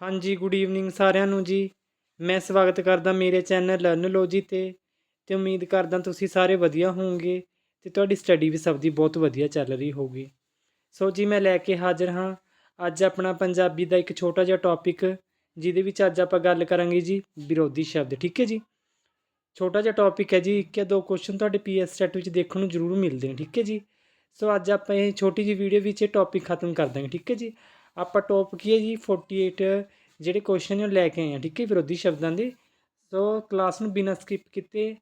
ਹਾਂਜੀ good evening ਸਾਰਿਆਂ ਨੂੰ ਜੀ। ਮੈਂ ਸਵਾਗਤ ਕਰਦਾ ਮੇਰੇ ਚੈਨਲ ਲਰਨਲੋਜੀ ਤੇ ਤੇ ਉਮੀਦ ਕਰਦਾ ਤੁਸੀਂ ਸਾਰੇ ਵਧੀਆ ਹੋਵੋਗੇ ਤੇ ਤੁਹਾਡੀ ਸਟੱਡੀ ਵੀ ਸਭ ਦੀ ਬਹੁਤ ਵਧੀਆ ਚੱਲ ਰਹੀ ਹੋਊਗੀ। ਸੋ ਜੀ, ਮੈਂ ਲੈ ਕੇ ਹਾਜ਼ਰ ਹਾਂ। ਅੱਜ ਆਪਣਾ ਪੰਜਾਬੀ ਦਾ ਇੱਕ ਛੋਟਾ ਜਿਹਾ ਟੌਪਿਕ ਜਿਹਦੇ ਵਿੱਚ ਅੱਜ ਆਪਾਂ ਗੱਲ ਕਰਾਂਗੇ ਜੀ, ਵਿਰੋਧੀ ਸ਼ਬਦ, ਠੀਕ ਹੈ ਜੀ? ਛੋਟਾ ਜਿਹਾ ਟੌਪਿਕ ਹੈ ਜੀ ਇੱਕ ਜਾਂ ਦੋ ਕੁਐਸਚਨ ਤੁਹਾਡੇ ਪੀਐਸ ਸੈਟ ਵਿੱਚ ਦੇਖਣ ਨੂੰ ਜ਼ਰੂਰ ਮਿਲਦੇ ਨੇ, ਠੀਕ ਹੈ ਜੀ? ਸੋ ਅੱਜ ਆਪਾਂ ਇਹ ਛੋਟੀ ਜਿਹੀ ਵੀਡੀਓ ਵਿੱਚ ਇਹ ਟੌਪਿਕ ਖਤਮ ਕਰ ਦਾਂਗੇ, ਠੀਕ ਹੈ ਜੀ? ਆਪਾਂ ਟੌਪ ਕੀ ਹੈ ਜੀ? 48 ਜਿਹੜੇ ਕੁਐਸਚਨ ਨੇ ਉਹ ਲੈ ਕੇ ਆਏ ਹਾਂ, ਠੀਕ ਹੈ ਵਿਰੋਧੀ ਸ਼ਬਦਾਂ ਦੇ। ਸੋ ਕਲਾਸ ਨੂੰ ਬਿਨਾਂ ਸਕਿਪ ਕੀਤੇ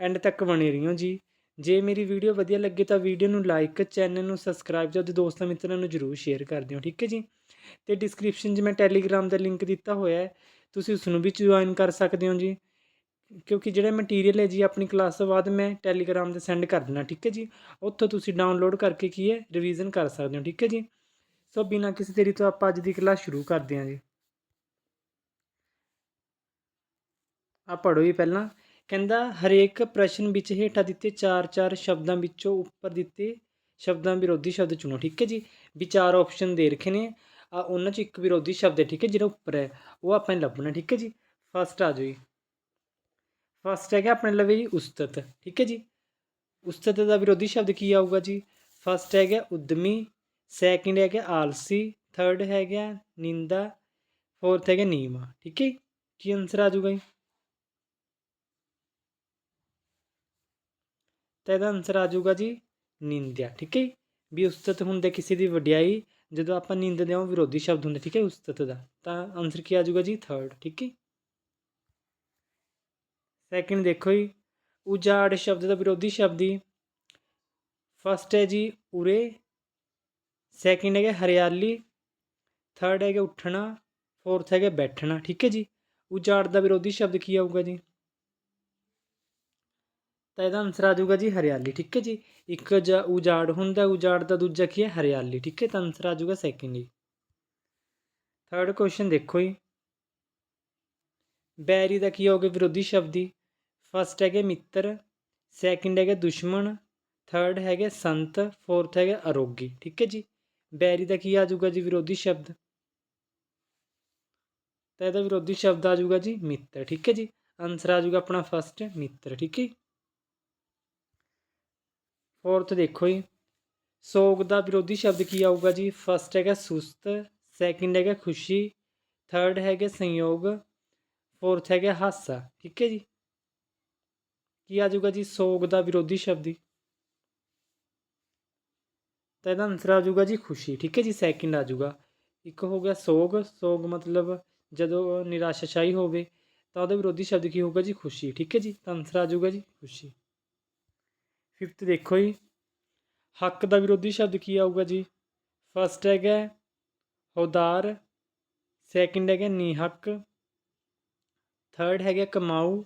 ਐਂਡ ਤੱਕ ਬਣੇ ਰਹੀਓ ਜੀ। ਜੇ ਮੇਰੀ ਵੀਡੀਓ ਵਧੀਆ ਲੱਗੇ ਤਾਂ ਵੀਡੀਓ ਨੂੰ ਲਾਈਕ ਚੈਨਲ ਨੂੰ ਸਬਸਕ੍ਰਾਈਬ ਤੇ ਉਹਦੇ ਦੋਸਤਾਂ ਮਿੱਤਰਾਂ ਨੂੰ ਜਰੂਰ ਸ਼ੇਅਰ ਕਰ ਦਿਓ, ਠੀਕ ਹੈ ਜੀ। ਤੇ ਡਿਸਕ੍ਰਿਪਸ਼ਨ 'ਚ ਮੈਂ ਟੈਲੀਗ੍ਰਾਮ ਦਾ ਲਿੰਕ ਦਿੱਤਾ ਹੋਇਆ ਹੈ, ਤੁਸੀਂ ਉਸ ਨੂੰ ਵੀ ਜੁਆਇਨ ਕਰ ਸਕਦੇ ਹੋ ਜੀ। ਕਿਉਂਕਿ ਜਿਹੜਾ ਮਟੀਰੀਅਲ ਹੈ ਜੀ, ਆਪਣੀ ਕਲਾਸ ਤੋਂ ਬਾਅਦ ਮੈਂ ਟੈਲੀਗ੍ਰਾਮ ਤੇ ਸੈਂਡ ਕਰ ਦੇਣਾ, ਠੀਕ ਹੈ ਜੀ। ਉੱਥੋਂ ਤੁਸੀਂ ਡਾਊਨਲੋਡ ਕਰਕੇ ਕੀ ਹੈ ਰਿਵੀਜ਼ਨ ਕਰ ਸਕਦੇ ਹੋ, ਠੀਕ ਹੈ ਜੀ। ਸੋ ਬਿਨਾਂ ਕਿਸੇ ਦੇਰੀ ਤੋਂ ਆਪਾਂ ਅੱਜ ਦੀ ਕਲਾਸ ਸ਼ੁਰੂ ਕਰਦੇ ਹਾਂ ਜੀ। ਆ ਪੜੋ ਹੀ ਪਹਿਲਾਂ। ਕਹਿੰਦਾ, ਹਰੇਕ ਪ੍ਰਸ਼ਨ ਵਿੱਚ ਹੇਠਾਂ ਦਿੱਤੇ ਚਾਰ ਚਾਰ ਸ਼ਬਦਾਂ ਵਿੱਚੋਂ ਉੱਪਰ ਦਿੱਤੇ ਸ਼ਬਦਾਂ ਵਿਰੋਧੀ ਸ਼ਬਦ ਚੁਣੋ, ਠੀਕ ਹੈ ਜੀ? ਵਿਚਾਰ ਆਪਸ਼ਨ ਦੇ ਰੱਖੇ ਨੇ। ਆ ਉਹਨਾਂ 'ਚ ਇੱਕ ਵਿਰੋਧੀ ਸ਼ਬਦ ਹੈ, ਠੀਕ ਹੈ, ਜਿਹੜਾ ਉੱਪਰ ਹੈ, ਉਹ ਆਪਾਂ ਨੇ ਲੱਭਣਾ, ਠੀਕ ਹੈ ਜੀ? ਫਸਟ ਆ ਜਾਓ ਜੀ। ਫਸਟ ਹੈਗਾ ਆਪਣੇ ਲਵੇ ਜੀ ਉਸਤਤ, ਠੀਕ ਹੈ ਜੀ? ਉਸਤਤ ਦਾ ਵਿਰੋਧੀ ਸ਼ਬਦ ਕੀ ਆਊਗਾ ਜੀ? ਫਸਟ ਹੈਗਾ ਉਦਮੀ ਸੈਕਿੰਡ ਹੈਗਾ ਆਲਸੀ ਥਰਡ ਹੈਗਾ ਨਿੰਦਾ ਫੋਰਥ ਹੈਗਾ ਨੀਮਾ। ਠੀਕ ਹੈ ਕੀ ਆਨਸਰ ਆ ਜਾਊਗਾ ਜੀ? ਤਾਂ ਇਹਦਾ ਆਨਸਰ ਆ ਜਾਊਗਾ ਜੀ ਨਿੰਦਿਆ। ਠੀਕ ਹੈ ਜੀ? ਵੀ ਉਸਤਤ ਹੁੰਦੇ ਕਿਸੇ ਦੀ ਵਡਿਆਈ, ਜਦੋਂ ਆਪਾਂ ਨਿੰਦਦੇ ਹਾਂ ਵਿਰੋਧੀ ਸ਼ਬਦ ਹੁੰਦੇ। ਠੀਕ ਹੈ ਉਸਤਤ ਦਾ। ਤਾਂ ਆਨਸਰ ਕੀ ਆ ਜਾਊਗਾ ਜੀ? ਥਰਡ ਠੀਕ ਹੈ ਸੈਕਿੰਡ ਦੇਖੋ ਜੀ। ਉਜਾੜ ਸ਼ਬਦ ਦਾ ਵਿਰੋਧੀ ਸ਼ਬਦ ਜੀ। ਫਸਟ ਹੈ ਜੀ ਉਰੇ ਸੈਕਿੰਡ ਹੈਗਾ ਹਰਿਆਲੀ ਥਰਡ ਹੈਗਾ ਉੱਠਣਾ ਫੋਰਥ ਹੈਗਾ ਬੈਠਣਾ, ਠੀਕ ਹੈ ਜੀ? ਉਜਾੜ ਦਾ ਵਿਰੋਧੀ ਸ਼ਬਦ ਕੀ ਆਊਗਾ ਜੀ? ਤਾਂ ਇਹਦਾ ਆਨਸਰ ਆ ਜਾਊਗਾ ਜੀ ਹਰਿਆਲੀ, ਠੀਕ ਹੈ ਜੀ? ਇੱਕ ਜ ਉਜਾੜ ਹੁੰਦਾ, ਉਜਾੜ ਦਾ ਦੂਜਾ ਕੀ ਹੈ? ਹਰਿਆਲੀ, ਠੀਕ ਹੈ? ਤਾਂ ਆਨਸਰ ਆ ਜਾਊਗਾ ਸੈਕਿੰਡ ਜੀ ਥਰਡ ਕੁਐਸਚਨ ਦੇਖੋ ਜੀ। ਬੈਰੀ ਦਾ ਕੀ ਹੋਗਾ ਵਿਰੋਧੀ ਸ਼ਬਦੀ ਫਸਟ ਹੈਗੇ ਮਿੱਤਰ ਸੈਕਿੰਡ ਹੈਗੇ ਦੁਸ਼ਮਣ ਥਰਡ ਹੈਗੇ ਸੰਤ ਫੋਰਥ ਹੈਗੇ ਅਰੋਗੀ ਠੀਕ ਹੈ ਜੀ? ਬੈਰੀ ਦਾ ਕੀ ਆ ਜਾਊਗਾ ਜੀ ਵਿਰੋਧੀ ਸ਼ਬਦ? ਤਾਂ ਇਹਦਾ ਵਿਰੋਧੀ ਸ਼ਬਦ ਆ ਜਾਊਗਾ ਜੀ ਮਿੱਤਰ, ਠੀਕ ਹੈ ਜੀ? ਆਨਸਰ ਆ ਜਾਊਗਾ ਆਪਣਾ ਫਸਟ ਮਿੱਤਰ, ਠੀਕ ਹੈ ਫੋਰਥ ਦੇਖੋ ਜੀ, ਸੋਗ ਦਾ ਵਿਰੋਧੀ ਸ਼ਬਦ ਕੀ ਆਊਗਾ ਜੀ? ਫਸਟ ਹੈਗਾ ਸੁਸਤ ਸੈਕਿੰਡ ਹੈਗਾ ਖੁਸ਼ੀ ਥਰਡ ਹੈਗਾ ਸੰਯੋਗ ਫੋਰਥ ਹੈਗਾ ਹਾਸਾ, ਠੀਕ ਹੈ ਜੀ? ਕੀ ਆ ਜਾਊਗਾ ਜੀ ਸੋਗ ਦਾ ਵਿਰੋਧੀ ਸ਼ਬਦੀ? ਤਾਂ ਇਹਦਾ ਆਨਸਰ ਆ ਜਾਊਗਾ ਜੀ ਖੁਸ਼ੀ, ਠੀਕ ਹੈ ਜੀ ਸੈਕਿੰਡ ਆ ਜਾਊਗਾ। ਇੱਕ ਹੋ ਗਿਆ ਸੋਗ ਸੋਗ ਮਤਲਬ ਜਦੋਂ ਨਿਰਾਸ਼ਾਸ਼ਾਈ ਹੋਵੇ, ਤਾਂ ਉਹਦਾ ਵਿਰੋਧੀ ਸ਼ਬਦ ਕੀ ਹੋਊਗਾ ਜੀ, ਖੁਸ਼ੀ, ਠੀਕ ਹੈ ਜੀ, ਤਾਂ ਆਨਸਰ ਆ ਜਾਊਗਾ ਜੀ, ਖੁਸ਼ੀ। ਫਿਫਥ ਦੇਖੋ ਜੀ, ਹੱਕ ਦਾ ਵਿਰੋਧੀ ਸ਼ਬਦ ਕੀ ਆਊਗਾ ਜੀ? ਫਸਟ ਹੈਗਾ ਹੌਦਾਰ ਸੈਕਿੰਡ ਹੈਗਾ ਨੀਹਕ ਥਰਡ ਹੈਗਾ ਕਮਾਊ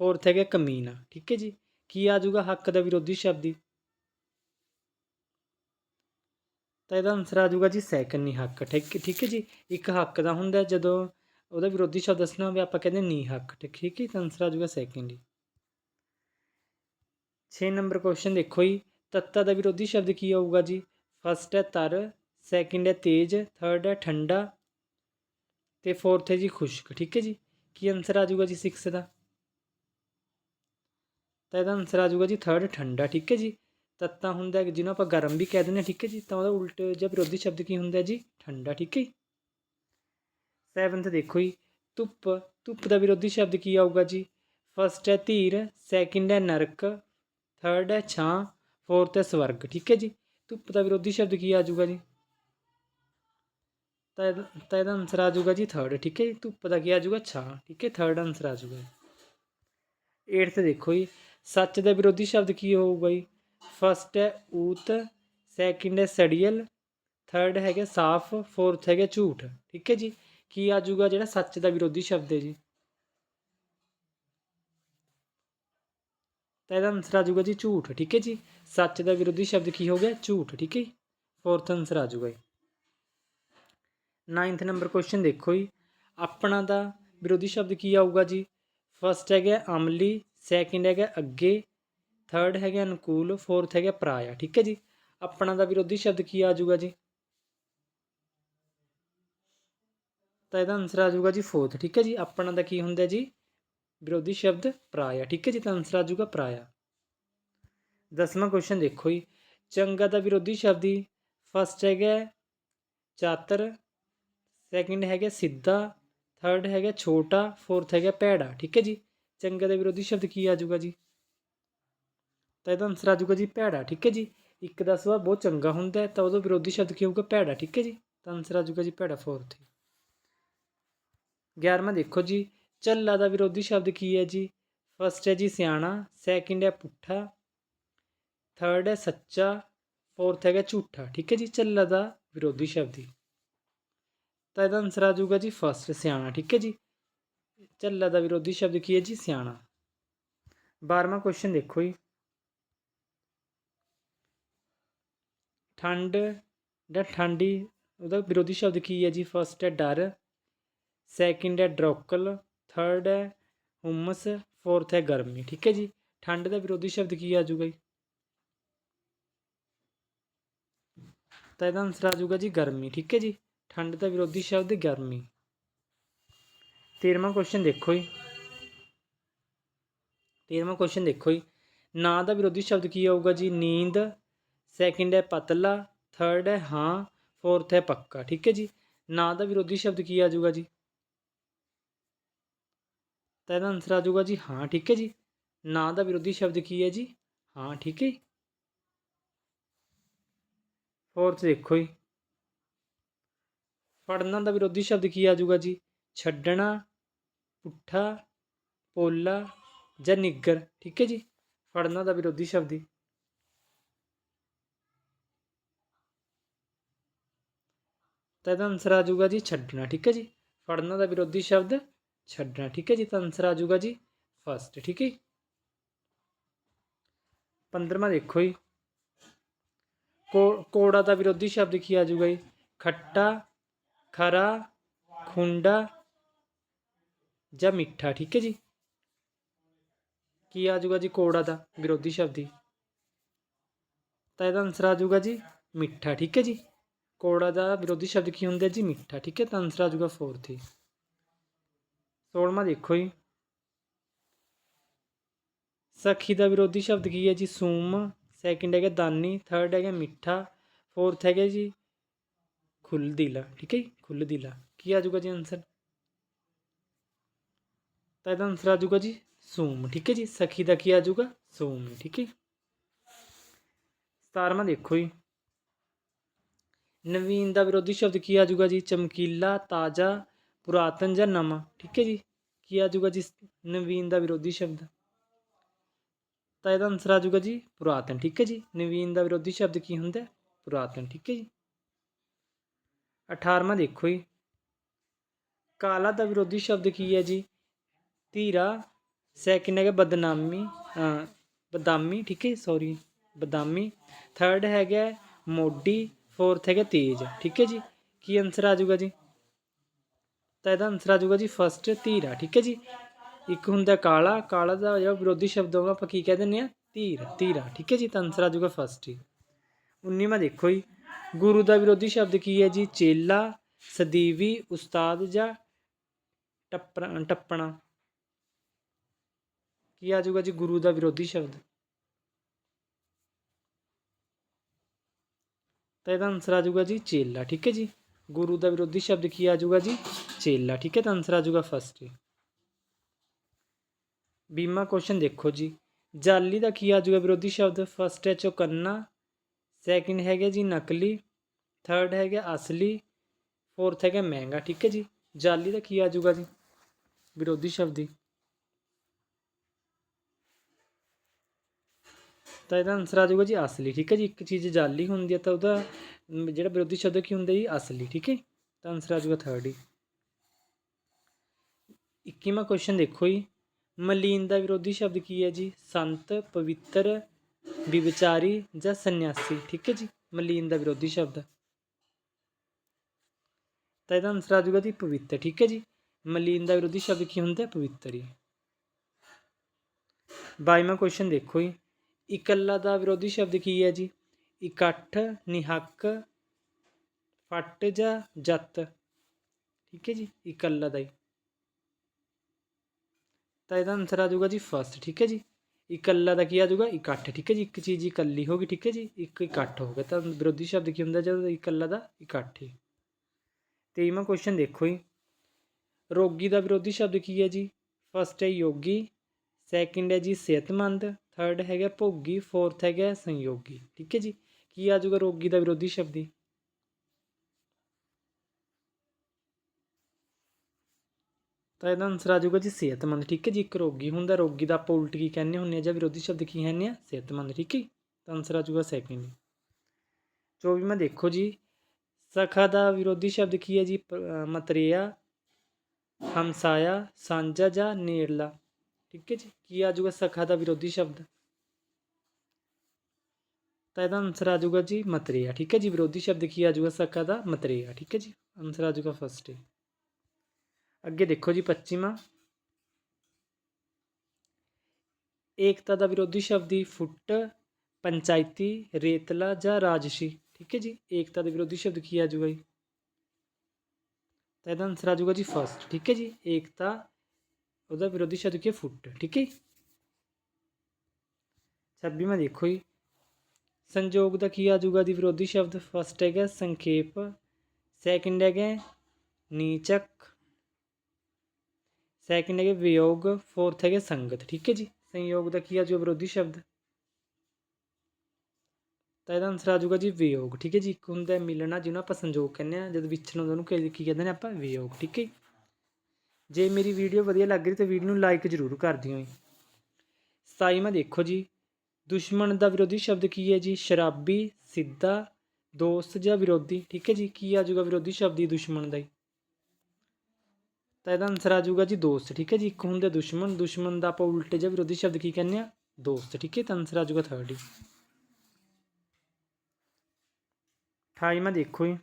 ਫੋਰਥ ਹੈਗਾ ਕਮੀਨਾ, ਠੀਕ ਹੈ ਜੀ, ਕੀ ਆ ਜਾਊਗਾ ਹੱਕ ਦਾ ਵਿਰੋਧੀ ਸ਼ਬਦੀ ਤਾਂ ਇਹਦਾ ਆਨਸਰ ਆ ਜਾਊਗਾ ਜੀ ਸੈਕੰਡ ਨਹੀਂ ਹੱਕ, ਠੀਕ ਠੀਕ ਹੈ ਜੀ? ਇੱਕ ਹੱਕ ਦਾ ਹੁੰਦਾ ਜਦੋਂ ਉਹਦਾ ਵਿਰੋਧੀ ਸ਼ਬਦ ਦੱਸਣਾ ਹੋਵੇ, ਆਪਾਂ ਕਹਿੰਦੇ ਨੀ ਹੱਕ, ਠੀਕ ਹੈ? ਤਾਂ ਆਨਸਰ ਆ ਜਾਊਗਾ ਸੈਕੰਡ ਹੀ। 6 ਨੰਬਰ ਕੁਐਸਚਨ ਦੇਖੋ ਜੀ, ਤੱਤਾ ਦਾ ਵਿਰੋਧੀ ਸ਼ਬਦ ਕੀ ਆਊਗਾ ਜੀ? ਫਸਟ ਹੈ ਤਰ ਸੈਕਿੰਡ ਹੈ ਤੇਜ਼ ਥਰਡ ਹੈ ਠੰਡਾ ਤੇ ਫੋਰਥ ਹੈ ਜੀ ਖੁਸ਼ਕ, ਠੀਕ ਹੈ ਜੀ? ਕੀ ਆਨਸਰ ਆ ਜਾਊਗਾ ਜੀ 6 ਦਾ? ਤਾਂ ਇਹਦਾ ਆਨਸਰ ਆ ਜਾਊਗਾ ਜੀ ਥਰਡ ਠੰਡਾ, ਠੀਕ ਹੈ ਜੀ? ਤੱਤਾ ਹੁੰਦਾ ਜਿਹਨੂੰ ਆਪਾਂ ਗਰਮ ਵੀ ਕਹਿ ਦਿੰਦੇ ਹਾਂ, ਠੀਕ ਹੈ ਜੀ? ਤਾਂ ਉਹਦਾ ਉਲਟ ਜਾਂ ਵਿਰੋਧੀ ਸ਼ਬਦ ਕੀ ਹੁੰਦਾ ਜੀ? ਠੰਡਾ, ਠੀਕ ਹੈ ਸੈਵਨਥ ਦੇਖੋ ਜੀ, ਧੁੱਪ ਧੁੱਪ ਦਾ ਵਿਰੋਧੀ ਸ਼ਬਦ ਕੀ ਆਊਗਾ ਜੀ? ਫਸਟ ਹੈ ਧੀਰ ਸੈਕਿੰਡ ਹੈ ਨਰਕ ਥਰਡ ਹੈ ਛਾਂ ਫੋਰਥ ਹੈ ਸਵਰਗ, ਠੀਕ ਹੈ ਜੀ? ਧੁੱਪ ਦਾ ਵਿਰੋਧੀ ਸ਼ਬਦ ਕੀ ਆ ਜਾਊਗਾ ਜੀ? ਤਾਂ ਇਹਦਾ ਤਾਂ ਇਹਦਾ ਆਨਸਰ ਆ ਜਾਊਗਾ ਜੀ ਥਰਡ ਠੀਕ ਹੈ ਜੀ? ਧੁੱਪ ਦਾ ਕੀ ਆ ਜਾਊਗਾ? ਛਾਂ, ਠੀਕ ਹੈ? ਥਰਡ ਆਨਸਰ ਆ ਜਾਊਗਾ 8th ਦੇਖੋ ਜੀ, ਸੱਚ ਦਾ ਵਿਰੋਧੀ ਸ਼ਬਦ ਕੀ ਹੋਊਗਾ ਜੀ? ਫਸਟ ਹੈ ਊਤ ਸੈਕਿੰਡ ਹੈ ਸੜੀਅਲ ਥਰਡ ਹੈਗਾ ਸਾਫ਼ ਫੋਰਥ ਹੈਗਾ ਝੂਠ। ਠੀਕ ਹੈ ਜੀ? ਕੀ ਆ ਜਾਊਗਾ ਜਿਹੜਾ ਸੱਚ ਦਾ ਵਿਰੋਧੀ ਸ਼ਬਦ ਹੈ ਜੀ? ਤਾਂ ਇਹਦਾ ਆਨਸਰ ਆ ਜਾਊਗਾ ਜੀ ਝੂਠ। ਠੀਕ ਹੈ ਜੀ? ਸੱਚ ਦਾ ਵਿਰੋਧੀ ਸ਼ਬਦ ਕੀ ਹੋ ਗਿਆ? ਝੂਠ। ਠੀਕ ਹੈ ਫੋਰਥ ਆਨਸਰ ਆ ਜਾਊਗਾ ਜੀ। 9th ਨੰਬਰ ਕੁਐਸਚਨ ਦੇਖੋ ਜੀ। ਆਪਣਾ ਦਾ ਵਿਰੋਧੀ ਸ਼ਬਦ ਕੀ ਆਊਗਾ ਜੀ? ਫਸਟ ਹੈਗਾ ਅਮਲੀ ਸੈਕਿੰਡ ਹੈਗਾ ਅੱਗੇ ਥਰਡ ਹੈਗਾ ਅਨੁਕੂਲ ਫੋਰਥ ਹੈਗਾ ਪਰਾਇਆ, ਠੀਕ ਹੈ ਜੀ? ਆਪਣਾ ਦਾ ਵਿਰੋਧੀ ਸ਼ਬਦ ਕੀ ਆ ਜਾਊਗਾ ਜੀ? ਤਾਂ ਇਹਦਾ ਆਨਸਰ ਆ ਜਾਊਗਾ ਜੀ ਫੋਰਥ ਠੀਕ ਹੈ ਜੀ? ਆਪਣਾ ਦਾ ਕੀ ਹੁੰਦਾ ਜੀ? ਵਿਰੋਧੀ ਸ਼ਬਦ ਪਰਾਇਆ, ਠੀਕ ਹੈ ਜੀ? ਤਾਂ ਆਨਸਰ ਆ ਜਾਊਗਾ ਪਰਾਇਆ। ਦਸਵਾਂ ਕੁਐਸਚਨ ਦੇਖੋ ਜੀ। ਚੰਗਾ ਦਾ ਵਿਰੋਧੀ ਸ਼ਬਦ ਜੀ ਫਸਟ ਹੈਗਾ ਚਾਤਰ ਸੈਕਿੰਡ ਹੈਗਾ ਸਿੱਧਾ ਥਰਡ ਹੈਗਾ ਛੋਟਾ ਫੋਰਥ ਹੈਗਾ ਭੈੜਾ, ਠੀਕ ਹੈ ਜੀ? ਚੰਗਾ ਦਾ ਵਿਰੋਧੀ ਸ਼ਬਦ ਕੀ ਆ ਜਾਊਗਾ ਜੀ? ਤਾਂ ਇਹਦਾ ਆਨਸਰ ਆ ਜਾਊਗਾ ਜੀ ਭੈੜਾ, ਠੀਕ ਹੈ ਜੀ? ਇੱਕ ਦਾ ਸੁਭਾਅ ਬਹੁਤ ਚੰਗਾ ਹੁੰਦਾ ਤਾਂ ਉਹਦਾ ਵਿਰੋਧੀ ਸ਼ਬਦ ਕੀ ਹੋਊਗਾ? ਭੈੜਾ, ਠੀਕ ਹੈ ਜੀ? ਤਾਂ ਆਨਸਰ ਆ ਜਾਊਗਾ ਜੀ ਭੈੜਾ ਫੋਰਥ 11ਵਾਂ ਦੇਖੋ ਜੀ, ਝੱਲਾ ਦਾ ਵਿਰੋਧੀ ਸ਼ਬਦ ਕੀ ਹੈ ਜੀ? ਫਸਟ ਹੈ ਜੀ ਸਿਆਣਾ ਸੈਕਿੰਡ ਹੈ ਪੁੱਠਾ ਥਰਡ ਹੈ ਸੱਚਾ ਫੋਰਥ ਹੈਗਾ ਝੂਠਾ, ਠੀਕ ਹੈ ਜੀ? ਝੱਲਾ ਦਾ ਵਿਰੋਧੀ ਸ਼ਬਦ ਹੀ। ਤਾਂ ਇਹਦਾ ਆਨਸਰ ਆ ਜਾਊਗਾ ਜੀ ਫਸਟ ਸਿਆਣਾ, ਠੀਕ ਹੈ ਜੀ? ਝੱਲਾ ਦਾ ਵਿਰੋਧੀ ਸ਼ਬਦ ਕੀ ਹੈ ਜੀ? ਸਿਆਣਾ। 12ਵਾਂ ਕੁਐਸਚਨ ਦੇਖੋ ਜੀ। ਠੰਡ ਦਾ ਠੰਡੀ, ਉਹਦਾ ਵਿਰੋਧੀ ਸ਼ਬਦ ਕੀ ਹੈ ਜੀ? ਫਸਟ ਹੈ ਡਰ ਸੈਕਿੰਡ ਹੈ ਡਰੋਕਲ ਥਰਡ ਹੈ ਹੁਮਸ ਫੋਰਥ ਹੈ ਗਰਮੀ। ਠੀਕ ਹੈ ਜੀ? ਠੰਡ ਦਾ ਵਿਰੋਧੀ ਸ਼ਬਦ ਕੀ ਆ ਜਾਊਗਾ ਜੀ? ਤਾਂ ਇਹਦਾ ਆਨਸਰ ਆ ਜਾਊਗਾ ਜੀ ਗਰਮੀ। ਠੀਕ ਹੈ ਜੀ? ਠੰਡ ਦਾ ਵਿਰੋਧੀ ਸ਼ਬਦ ਗਰਮੀ। 13ਵਾਂ ਕੁਐਸਚਨ ਦੇਖੋ ਜੀ। 13ਵਾਂ ਕੁਐਸਚਨ ਦੇਖੋ ਜੀ। ਨਾ ਦਾ ਵਿਰੋਧੀ ਸ਼ਬਦ ਕੀ ਆਊਗਾ ਜੀ? ਨੀਂਦ ਸੈਕਿੰਡ ਹੈ ਪਤਲਾ ਥਰਡ ਹੈ ਹਾਂ ਫੋਰਥ ਹੈ ਪੱਕਾ, ਠੀਕ ਹੈ ਜੀ? ਨਾ ਦਾ ਵਿਰੋਧੀ ਸ਼ਬਦ ਕੀ ਆ ਜਾਊਗਾ ਜੀ? ਤਾਂ ਇਹਦਾ ਆਨਸਰ ਆ ਜਾਊਗਾ ਜੀ ਹਾਂ, ਠੀਕ ਹੈ ਜੀ? ਨਾ ਦਾ ਵਿਰੋਧੀ ਸ਼ਬਦ ਕੀ ਹੈ ਜੀ? ਹਾਂ, ਠੀਕ ਹੈ ਫੋਰਥ ਦੇਖੋ ਜੀ। ਫੜਨਾ ਦਾ ਵਿਰੋਧੀ ਸ਼ਬਦ ਕੀ ਆ ਜਾਊਗਾ ਜੀ? ਛੱਡਣਾ, ਪੁੱਠਾ, ਪੋਲਾ ਜਾਂ ਨਿੱਗਰ ਠੀਕ ਹੈ ਜੀ? ਫੜਨਾ ਦਾ ਵਿਰੋਧੀ ਸ਼ਬਦ ਤਾਂ ਇਹਦਾ ਆਨਸਰ ਆ ਜਾਊਗਾ ਜੀ ਛੱਡਣਾ, ਠੀਕ ਹੈ ਜੀ? ਫੜਨਾ ਦਾ ਵਿਰੋਧੀ ਸ਼ਬਦ, ਛੱਡਣਾ, ਠੀਕ ਹੈ ਜੀ? ਤਾਂ ਆਨਸਰ ਆ ਜਾਊਗਾ ਜੀ ਫਸਟ ਠੀਕ ਹੈ 15ਵਾਂ ਦੇਖੋ ਜੀ। ਕੋੜਾ ਦਾ ਵਿਰੋਧੀ ਸ਼ਬਦ ਕੀ ਆ ਜਾਊਗਾ ਜੀ? ਖੱਟਾ, ਖਰਾ, ਖੁੰਡਾ ਜਾਂ ਮਿੱਠਾ, ਠੀਕ ਹੈ ਜੀ? ਕੀ ਆ ਜਾਊਗਾ ਜੀ ਕੋੜਾ ਦਾ ਵਿਰੋਧੀ ਸ਼ਬਦ ਹੀ ਤਾਂ ਇਹਦਾ ਆਨਸਰ ਆ ਜਾਊਗਾ ਜੀ ਮਿੱਠਾ, ਠੀਕ ਹੈ ਜੀ? ਕੋੜਾ ਦਾ ਵਿਰੋਧੀ ਸ਼ਬਦ ਕੀ ਹੁੰਦਾ ਜੀ? ਮਿੱਠਾ, ਠੀਕ ਹੈ? ਤਾਂ ਆਨਸਰ ਆ ਜਾਊਗਾ ਫੋਰਥ ਹੀ 16ਵਾਂ ਦੇਖੋ ਜੀ। ਸਖੀ ਦਾ ਵਿਰੋਧੀ ਸ਼ਬਦ ਕੀ ਹੈ ਜੀ? ਸੂਮ। ਸੈਕਿੰਡ ਹੈਗਾ ਦਾਨੀ ਥਰਡ ਹੈਗਾ ਮਿੱਠਾ ਫੋਰਥ ਹੈਗਾ ਜੀ ਖੁੱਲ ਦਿਲਾ ਠੀਕ ਹੈ ਜੀ? ਖੁੱਲ ਦਿਲਾ ਕੀ ਆ ਜਾਊਗਾ ਜੀ ਆਨਸਰ ਤਾਂ ਇਹਦਾ ਆਨਸਰ ਆ ਜਾਊਗਾ ਜੀ ਸੂਮ, ਠੀਕ ਹੈ ਜੀ? ਸਖੀ ਦਾ ਕੀ ਆ ਜਾਊਗਾ? ਸੂਮ, ਠੀਕ ਹੈ 17ਵਾਂ ਦੇਖੋ ਜੀ। ਨਵੀਨ ਦਾ ਵਿਰੋਧੀ ਸ਼ਬਦ ਕੀ ਆ ਜਾਊਗਾ ਜੀ? ਚਮਕੀਲਾ, ਤਾਜ਼ਾ, ਪੁਰਾਤਨ ਜਾਂ ਨਵਾਂ? ਠੀਕ ਹੈ ਜੀ। ਕੀ ਆ ਜਾਊਗਾ ਜੀ? ਨਵੀਨ ਦਾ ਵਿਰੋਧੀ ਸ਼ਬਦ। ਤਾਂ ਇਹਦਾ ਆਨਸਰ ਆ ਜਾਊਗਾ ਜੀ, ਪੁਰਾਤਨ। ਠੀਕ ਹੈ ਜੀ। ਨਵੀਨ ਦਾ ਵਿਰੋਧੀ ਸ਼ਬਦ ਕੀ ਹੁੰਦਾ? ਪੁਰਾਤਨ। ਠੀਕ ਹੈ ਜੀ। 18ਵਾਂ ਦੇਖੋ ਜੀ। ਕਾਲਾ ਦਾ ਵਿਰੋਧੀ ਸ਼ਬਦ ਕੀ ਹੈ ਜੀ? ਧੀਰਾ ਸੈਕਿੰਡ ਹੈਗਾ ਬਦਨਾਮੀ ਬਦਾਮੀ। ਠੀਕ ਹੈ ਸੌਰੀ ਬਦਾਮੀ। ਥਰਡ ਹੈਗਾ ਮੋਢੀ ਫੋਰਥ ਹੈਗਾ ਤੇਜ ਠੀਕ ਹੈ ਜੀ ਕੀ ਆਨਸਰ ਆ ਜਾਊਗਾ ਜੀ ਤਾਂ ਇਹਦਾ ਆਨਸਰ ਆ ਜਾਊਗਾ ਜੀ ਫਸਟ ਧੀਰਾ ਠੀਕ ਹੈ ਜੀ ਇੱਕ ਹੁੰਦਾ ਕਾਲਾ ਕਾਲਾ ਦਾ ਜਿਹੜਾ ਵਿਰੋਧੀ ਸ਼ਬਦ ਹੋਗਾ ਆਪਾਂ ਕੀ ਕਹਿ ਦਿੰਦੇ ਆ ਧੀਰ ਧੀਰਾ ਠੀਕ ਹੈ ਜੀ ਤਾਂ ਆਨਸਰ ਆ ਜਾਊਗਾ ਫਸਟ ਹੀ 19ਵਾਂ ਦੇਖੋ ਜੀ ਗੁਰੂ ਦਾ ਵਿਰੋਧੀ ਸ਼ਬਦ ਕੀ ਹੈ ਜੀ ਚੇਲਾ ਸਦੀਵੀ ਉਸਤਾਦ ਜਾਂ ਟੱਪਣਾ ਟੱਪਣਾ ਕੀ ਆ ਜਾਊਗਾ ਜੀ ਗੁਰੂ ਦਾ ਵਿਰੋਧੀ ਸ਼ਬਦ ਤਾਂ ਇਹਦਾ ਆਨਸਰ ਆ ਜਾਊਗਾ ਜੀ ਚੇਲਾ, ਠੀਕ ਹੈ ਜੀ? ਗੁਰੂ ਦਾ ਵਿਰੋਧੀ ਸ਼ਬਦ ਕੀ ਆ ਜਾਊਗਾ ਜੀ? ਚੇਲਾ, ਠੀਕ ਹੈ? ਤਾਂ ਆਨਸਰ ਆ ਜਾਊਗਾ ਫਸਟ ਬੀਮਾ ਕੁਐਸਚਨ ਦੇਖੋ ਜੀ। ਜਾਲੀ ਦਾ ਕੀ ਆ ਜਾਊਗਾ ਵਿਰੋਧੀ ਸ਼ਬਦ? ਫਸਟ ਹੈ ਚੌਕੰਨਾ ਸੈਕਿੰਡ ਹੈਗਾ ਜੀ ਨਕਲੀ ਥਰਡ ਹੈਗਾ ਅਸਲੀ ਫੋਰਥ ਹੈਗਾ ਮਹਿੰਗਾ, ਠੀਕ ਹੈ ਜੀ? ਜਾਲੀ ਦਾ ਕੀ ਆ ਜਾਊਗਾ ਜੀ? ਵਿਰੋਧੀ ਸ਼ਬਦ ਹੀ। ਤਾਂ ਇਹਦਾ ਆਨਸਰ ਆ ਜਾਊਗਾ ਜੀ ਅਸਲੀ, ਠੀਕ ਹੈ ਜੀ? ਇੱਕ ਚੀਜ਼ ਜਾਲੀ ਹੁੰਦੀ ਹੈ ਤਾਂ ਉਹਦਾ ਜਿਹੜਾ ਵਿਰੋਧੀ ਸ਼ਬਦ ਕੀ ਹੁੰਦਾ ਜੀ? ਅਸਲੀ, ਠੀਕ ਹੈ? ਤਾਂ ਆਨਸਰ ਆ ਜਾਊਗਾ ਥਰਡ ਹੀ। 21ਵਾਂ ਕੁਐਸਚਨ ਦੇਖੋ ਜੀ। ਮਲੀਨ ਦਾ ਵਿਰੋਧੀ ਸ਼ਬਦ ਕੀ ਹੈ ਜੀ? ਸੰਤ, ਪਵਿੱਤਰ, ਵਿਵਚਾਰੀ ਜਾਂ ਸੰਨਿਆਸੀ, ਠੀਕ ਹੈ ਜੀ? ਮਲੀਨ ਦਾ ਵਿਰੋਧੀ ਸ਼ਬਦ। ਤਾਂ ਇਹਦਾ ਆਨਸਰ ਆ ਜਾਊਗਾ ਜੀ ਪਵਿੱਤਰ, ਠੀਕ ਹੈ ਜੀ? ਮਲੀਨ ਦਾ ਵਿਰੋਧੀ ਸ਼ਬਦ ਕੀ ਹੁੰਦਾ? ਹੈ ਪਵਿੱਤਰ ਹੀ। 22ਵਾਂ ਕੁਐਸਚਨ ਦੇਖੋ ਜੀ। ਇਕੱਲਾ ਦਾ ਵਿਰੋਧੀ ਸ਼ਬਦ ਕੀ ਹੈ ਜੀ? ਇਕੱਠ, ਨਿਹੱਕ, ਫੱਟ ਜਾਂ ਜੱਤ? ਠੀਕ ਹੈ ਜੀ, ਇਕੱਲਾ ਦਾ ਹੀ। ਤਾਂ ਇਹਦਾ ਆਨਸਰ ਆ ਜਾਊਗਾ ਜੀ ਫਸਟ ਠੀਕ ਹੈ ਜੀ? ਇਕੱਲਾ ਦਾ ਕੀ ਆ ਜਾਊਗਾ? ਇਕੱਠ, ਠੀਕ ਹੈ ਜੀ? ਇੱਕ ਚੀਜ਼ ਇਕੱਲੀ ਹੋ ਗਈ, ਠੀਕ ਹੈ ਜੀ? ਇੱਕ ਇਕੱਠ ਹੋ ਗਿਆ। ਤਾਂ ਵਿਰੋਧੀ ਸ਼ਬਦ ਕੀ ਹੁੰਦਾ ਜਦੋਂ ਇਕੱਲਾ ਦਾ ਇਕੱਠ ਹੀ। ਤੇਈਵਾਂ ਕੁਐਸਚਨ ਦੇਖੋ ਜੀ। ਰੋਗੀ ਦਾ ਵਿਰੋਧੀ ਸ਼ਬਦ ਕੀ ਹੈ ਜੀ? ਫਸਟ ਹੈ ਯੋਗੀ ਸੈਕਿੰਡ ਹੈ ਜੀ ਸਿਹਤਮੰਦ ਥਰਡ ਹੈਗਾ ਭੋਗੀ ਫੋਰਥ ਹੈਗਾ ਸੰਯੋਗੀ। ਠੀਕ ਹੈ ਜੀ? ਕੀ ਆ ਜਾਊਗਾ ਰੋਗੀ ਦਾ ਵਿਰੋਧੀ ਸ਼ਬਦ ਜੀ ਤਾਂ ਇਹਦਾ ਆਨਸਰ ਆ ਜਾਊਗਾ ਜੀ ਸਿਹਤਮੰਦ। ਠੀਕ ਹੈ ਜੀ? ਇੱਕ ਰੋਗੀ ਹੁੰਦਾ, ਰੋਗੀ ਦਾ ਆਪਾਂ ਉਲਟ ਕੀ ਕਹਿੰਦੇ ਹੁੰਦੇ ਆ ਜਾਂ ਵਿਰੋਧੀ ਸ਼ਬਦ ਕੀ ਕਹਿੰਦੇ ਆ ਸਿਹਤਮੰਦ। ਠੀਕ ਹੈ ਜੀ? ਤਾਂ ਆਨਸਰ ਆ ਜਾਊਗਾ ਸੈਕਿੰਡ 24ਵਾਂ ਦੇਖੋ ਜੀ, ਸਖਾ ਦਾ ਵਿਰੋਧੀ ਸ਼ਬਦ ਕੀ ਹੈ ਜੀ? ਮਤਰੇਆ ਹਮਸਾਇਆ ਸਾਂਝਾ ਜਾਂ ਨੇੜਲਾ। ਠੀਕ ਹੈ ਜੀ? ਕੀ ਆ ਜਾਊਗਾ ਸਖਾ ਦਾ ਵਿਰੋਧੀ ਸ਼ਬਦ? ਤਾਂ ਇਹਦਾ ਆਨਸਰ ਆ ਜਾਊਗਾ ਜੀ ਮਤਰੇਆ, ਠੀਕ ਹੈ ਜੀ? ਵਿਰੋਧੀ ਸ਼ਬਦ ਕੀ ਆ ਜਾਊਗਾ ਸਖਾ ਦਾ? ਮਤਰੇਆ, ਠੀਕ ਹੈ ਜੀ? ਆਨਸਰ ਆ ਜਾਊਗਾ ਫਸਟ ਅੱਗੇ ਦੇਖੋ ਜੀ 25ਵਾਂ ਏਕਤਾ ਦਾ ਵਿਰੋਧੀ ਸ਼ਬਦ ਹੀ ਫੁੱਟ, ਪੰਚਾਇਤੀ, ਰੇਤਲਾ ਜਾਂ ਰਾਜਸੀ, ਠੀਕ ਹੈ ਜੀ? ਏਕਤਾ ਦਾ ਵਿਰੋਧੀ ਸ਼ਬਦ ਕੀ ਆ ਜਾਊਗਾ ਜੀ? ਤਾਂ ਇਹਦਾ ਆਨਸਰ ਆ ਜਾਊਗਾ ਜੀ ਫਸਟ ਠੀਕ ਹੈ ਜੀ? ਏਕਤਾ ਉਹਦਾ ਵਿਰੋਧੀ ਸ਼ਬਦ ਕੀ ਹੈ ਫੁੱਟ, ਠੀਕ ਹੈ 26ਵਾਂ ਦੇਖੋ ਜੀ। ਸੰਯੋਗ ਦਾ ਕੀ ਆ ਜਾਊਗਾ ਦੀ ਵਿਰੋਧੀ ਸ਼ਬਦ? ਫਸਟ ਹੈਗਾ ਸੰਖੇਪ ਸੈਕਿੰਡ ਹੈਗਾ ਨੀਚਕ ਸੈਕਿੰਡ ਹੈਗੇ ਵਿਯੋਗ ਫੋਰਥ ਹੈਗੇ ਸੰਗਤ, ਠੀਕ ਹੈ ਜੀ? ਸੰਯੋਗ ਦਾ ਕੀ ਆ ਜੋ ਵਿਰੋਧੀ ਸ਼ਬਦ? ਤਾਂ ਇਹਦਾ ਆਨਸਰ ਆ ਜਾਊਗਾ ਜੀ ਵਿਯੋਗ, ਠੀਕ ਹੈ ਜੀ? ਇੱਕ ਹੁੰਦਾ ਮਿਲਣਾ, ਜਿਹਨੂੰ ਆਪਾਂ ਸੰਯੋਗ ਕਹਿੰਦੇ ਆ ਜਦ ਵਿਛੜਨ ਹੁੰਦਾ ਉਹਨੂੰ ਕੀ ਕੀ ਕਹਿੰਦੇ ਨੇ ਆਪਾਂ? ਵਿਯੋਗ, ਠੀਕ ਹੈ ਜੇ ਮੇਰੀ ਵੀਡੀਓ ਵਧੀਆ ਲੱਗ ਰਹੀ ਤਾਂ ਵੀਡੀਓ ਨੂੰ ਲਾਈਕ ਜ਼ਰੂਰ ਕਰ ਦਿਓ ਜੀ ਸਤਾਈਵਾਂ ਦੇਖੋ ਜੀ, ਦੁਸ਼ਮਣ ਦਾ ਵਿਰੋਧੀ ਸ਼ਬਦ ਕੀ ਹੈ ਜੀ? ਸ਼ਰਾਬੀ, ਸਿੱਧਾ, ਦੋਸਤ ਜਾਂ ਵਿਰੋਧੀ? ਠੀਕ ਹੈ ਜੀ, ਕੀ ਆ ਜਾਊਗਾ ਵਿਰੋਧੀ ਸ਼ਬਦ ਹੀ ਦੁਸ਼ਮਣ ਦਾ ਹੀ ਤਾਂ ਇਹਦਾ ਆਨਸਰ ਆ ਜਾਊਗਾ ਜੀ ਦੋਸਤ, ਠੀਕ ਹੈ ਜੀ, ਇੱਕ ਹੁੰਦਾ ਦੁਸ਼ਮਣ ਦੁਸ਼ਮਣ ਦਾ ਆਪਾਂ ਉਲਟੇ ਜਾਂ ਵਿਰੋਧੀ ਸ਼ਬਦ ਕੀ ਕਹਿੰਦੇ ਆ ਦੋਸਤ, ਠੀਕ ਹੈ ਤਾਂ ਆਨਸਰ ਆ ਜਾਊਗਾ ਥਰਡ ਹੀ 28ਵਾਂ ਦੇਖੋ ਜੀ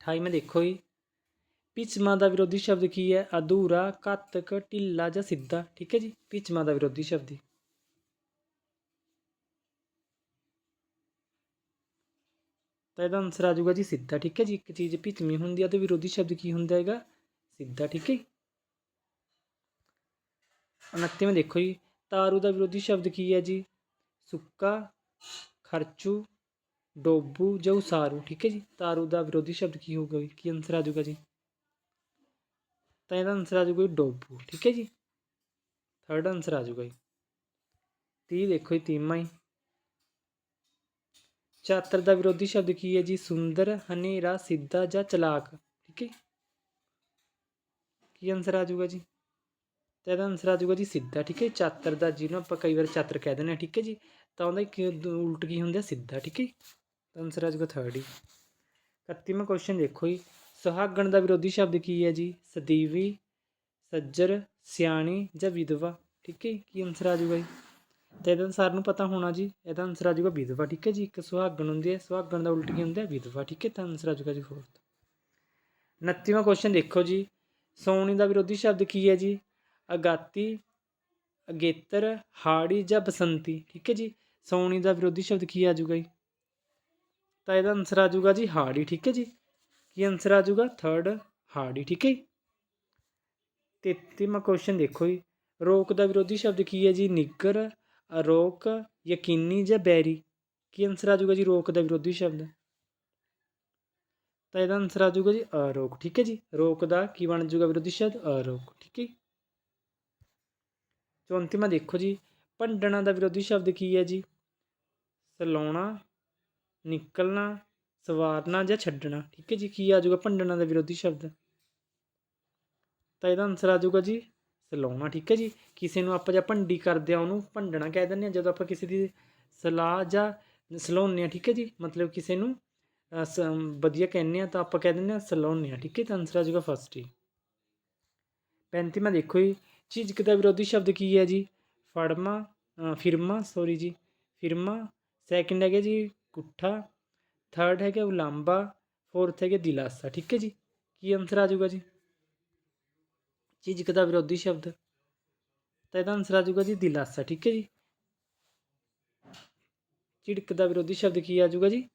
28ਵਾਂ ਦੇਖੋ ਜੀ ਪਿਛਮਾ ਦਾ ਵਿਰੋਧੀ ਸ਼ਬਦ ਕੀ ਹੈ ਅਧੂਰਾ ਘਾਤਕ ਢਿੱਲਾ ਜਾਂ ਸਿੱਧਾ ਠੀਕ ਹੈ ਜੀ ਪਿਛਮਾ ਦਾ ਵਿਰੋਧੀ ਸ਼ਬਦ ਹੀ ਤਾਂ ਇਹਦਾ ਆਨਸਰ ਆ ਜਾਊਗਾ ਜੀ ਸਿੱਧਾ ਠੀਕ ਹੈ ਜੀ ਇੱਕ ਚੀਜ਼ ਭਿਚਮੀ ਹੁੰਦੀ ਆ ਤੇ ਵਿਰੋਧੀ ਸ਼ਬਦ ਕੀ ਹੁੰਦਾ ਹੈਗਾ ਸਿੱਧਾ ਠੀਕ ਹੈ ਜੀ 29ਵਾਂ ਦੇਖੋ ਜੀ ਤਾਰੂ ਦਾ ਵਿਰੋਧੀ ਸ਼ਬਦ ਕੀ ਹੈ ਜੀ ਸੁੱਕਾ ਖਰਚੂ ਡੋਬੂ ਜਾਂ ਉਸਾਰੂ ਠੀਕ ਹੈ ਜੀ ਤਾਰੂ ਦਾ ਵਿਰੋਧੀ ਸ਼ਬਦ ਕੀ ਹੋਊਗਾ ਜੀ ਕੀ ਆਨਸਰ ਆ ਜਾਊਗਾ ਜੀ ਤਾਂ ਇਹਦਾ ਆਨਸਰ ਆ ਜਾਊਗਾ ਡੋਬੂ, ਠੀਕ ਹੈ ਜੀ? ਥਰਡ ਆਨਸਰ ਆ ਜਾਊਗਾ ਜੀ। 30 ਦੇਖੋ ਜੀ ਤੀਮਾ ਹੀ ਚਾਤਰ ਦਾ ਵਿਰੋਧੀ ਸ਼ਬਦ ਕੀ ਹੈ ਜੀ? ਸੁੰਦਰ, ਹਨੇਰਾ, ਸਿੱਧਾ ਜਾਂ ਚਲਾਕ, ਠੀਕ ਹੈ ਕੀ ਆਨਸਰ ਆ ਜਾਊਗਾ ਜੀ? ਤਾਂ ਇਹਦਾ ਆਨਸਰ ਆ ਜਾਊਗਾ ਜੀ ਸਿੱਧਾ, ਠੀਕ ਹੈ ਚਾਤਰ ਦਾ ਜਿਹਨੂੰ ਆਪਾਂ ਕਈ ਵਾਰ ਚਾਤਰ ਕਹਿ ਦਿੰਦੇ ਹਾਂ, ਠੀਕ ਹੈ ਜੀ? ਤਾਂ ਉਹਦਾ ਇੱਕ ਉਲਟ ਕੀ ਹੁੰਦਾ ਸਿੱਧਾ, ਠੀਕ ਹੈ ਤਾਂ ਆਨਸਰ ਆ ਜਾਊਗਾ ਥਰਡ ਹੀ। 31ਵਾਂ ਕੁਐਸਚਨ ਦੇਖੋ ਜੀ। ਸੁਹਾਗਣ ਦਾ ਵਿਰੋਧੀ ਸ਼ਬਦ ਕੀ ਹੈ ਜੀ? ਸਦੀਵੀ, ਸੱਜਰ, ਸਿਆਣੀ ਜਾਂ ਵਿਧਵਾ? ਠੀਕ ਹੈ ਕੀ ਆਨਸਰ ਆ ਜਾਊਗਾ ਜੀ? ਤੇ ਇਹਦਾ ਸਾਰਿਆਂ ਨੂੰ ਪਤਾ ਹੋਣਾ ਜੀ, ਇਹਦਾ ਆਨਸਰ ਆ ਜਾਊਗਾ ਵਿਧਵਾ, ਠੀਕ ਹੈ ਜੀ? ਇੱਕ ਸੁਹਾਗਣ ਹੁੰਦੀ ਹੈ, ਸੁਹਾਗਣ ਦਾ ਉਲਟ ਕੀ ਹੁੰਦਾ ਹੈ? ਵਿਧਵਾ, ਠੀਕ ਹੈ, ਤਾਂ ਆਨਸਰ ਆ ਜਾਊਗਾ ਜੀ ਫੋਰਥ 29ਵਾਂ ਕੁਐਸਚਨ ਦੇਖੋ ਜੀ, ਸੋਣੀ ਦਾ ਵਿਰੋਧੀ ਸ਼ਬਦ ਕੀ ਹੈ ਜੀ? ਅਗਾਤੀ, ਅਗੇਤਰ, ਹਾੜੀ ਜਾਂ ਬਸੰਤੀ, ਠੀਕ ਹੈ ਜੀ? ਸੋਣੀ ਦਾ ਵਿਰੋਧੀ ਸ਼ਬਦ ਕੀ ਆ ਜਾਊਗਾ ਜੀ? ਤਾਂ ਇਹਦਾ ਆਨਸਰ ਆ ਜਾਊਗਾ ਜੀ ਹਾੜੀ, ਠੀਕ ਹੈ ਜੀ? ਕੀ ਆਨਸਰ ਆ ਜਾਊਗਾ? ਥਰਡ ਹਾਰਡੀ ਠੀਕ ਹੈ ਜੀ? 33ਵਾਂ ਕੁਐਸਚਨ ਦੇਖੋ ਜੀ। ਰੋਕ ਦਾ ਵਿਰੋਧੀ ਸ਼ਬਦ ਕੀ ਹੈ ਜੀ? ਨਿੱਗਰ, ਅਰੋਕ, ਯਕੀਨੀ ਜਾਂ ਬੈਰੀ? ਕੀ ਆਨਸਰ ਆ ਜਾਊਗਾ ਜੀ ਰੋਕ ਦਾ ਵਿਰੋਧੀ ਸ਼ਬਦ? ਤਾਂ ਇਹਦਾ ਆਨਸਰ ਆ ਜਾਊਗਾ ਜੀ ਅਰੋਕ, ਠੀਕ ਹੈ ਜੀ? ਰੋਕ ਦਾ ਕੀ ਬਣ ਜਾਊਗਾ ਵਿਰੋਧੀ ਸ਼ਬਦ? ਅਰੋਕ, ਠੀਕ ਹੈ ਜੀ। 34ਵਾਂ ਦੇਖੋ ਜੀ, ਭੰਡਣਾ ਦਾ ਵਿਰੋਧੀ ਸ਼ਬਦ ਕੀ ਹੈ ਜੀ? ਸਲਾਉਣਾ, ਨਿਕਲਣਾ ਸਵਾਰਨਾ ਜਾਂ ਛੱਡਣਾ? ਠੀਕ ਹੈ ਜੀ, ਕੀ ਆ ਜਾਊਗਾ ਭੰਡਣਾ ਦਾ ਵਿਰੋਧੀ ਸ਼ਬਦ? ਤਾਂ ਇਹਦਾ ਆਨਸਰ ਆ ਜਾਊਗਾ ਜੀ, ਸਲਾਉਣਾ, ਠੀਕ ਹੈ ਜੀ। ਕਿਸੇ ਨੂੰ ਆਪਾਂ ਜਾਂ ਭੰਡੀ ਕਰਦੇ ਆ ਉਹਨੂੰ ਭੰਡਣਾ ਕਹਿ ਦਿੰਦੇ ਆ ਜਦੋਂ ਆਪਾਂ ਕਿਸੇ ਦੀ ਸਲਾਹ ਜਾਂ ਸਲਾਹੁੰਦੇ ਆ ਠੀਕ ਹੈ ਜੀ। ਮਤਲਬ ਕਿਸੇ ਨੂੰ ਸ- ਵਧੀਆ ਕਹਿੰਦੇ ਆ ਤਾਂ ਆਪਾਂ ਕਹਿ ਦਿੰਦੇ ਆ ਸਲਾਹੁੰਦੇ ਆ ਠੀਕ ਹੈ। ਤਾਂ ਆਨਸਰ ਆ ਜਾਊਗਾ ਫਸਟ ਹੀ। 35ਵਾਂ ਦੇਖੋ ਜੀ, ਝਿਜਕ ਦਾ ਵਿਰੋਧੀ ਸ਼ਬਦ ਕੀ ਹੈ ਜੀ? ਫੜਮਾ ਫਿਰਮਾ ਸੌਰੀ ਜੀ। ਫਿਰਮਾ ਸੈਕਿੰਡ ਹੈਗਾ ਜੀ ਕੁੱਠਾ ਥਰਡ ਹੈਗਾ ਉਲਾਂਬਾ ਫੋਰਥ ਹੈਗੇ ਦਿਲਾਸਾ, ਠੀਕ ਹੈ ਜੀ? ਕੀ ਆਨਸਰ ਆ ਜਾਊਗਾ ਜੀ? ਝਿਜਕ ਦਾ ਵਿਰੋਧੀ ਸ਼ਬਦ। ਤਾਂ ਇਹਦਾ ਆਨਸਰ ਆ ਜਾਊਗਾ ਜੀ ਦਿਲਾਸਾ, ਠੀਕ ਹੈ ਜੀ? ਝਿੜਕ ਦਾ ਵਿਰੋਧੀ ਸ਼ਬਦ ਕੀ ਆ ਜਾਊਗਾ ਜੀ?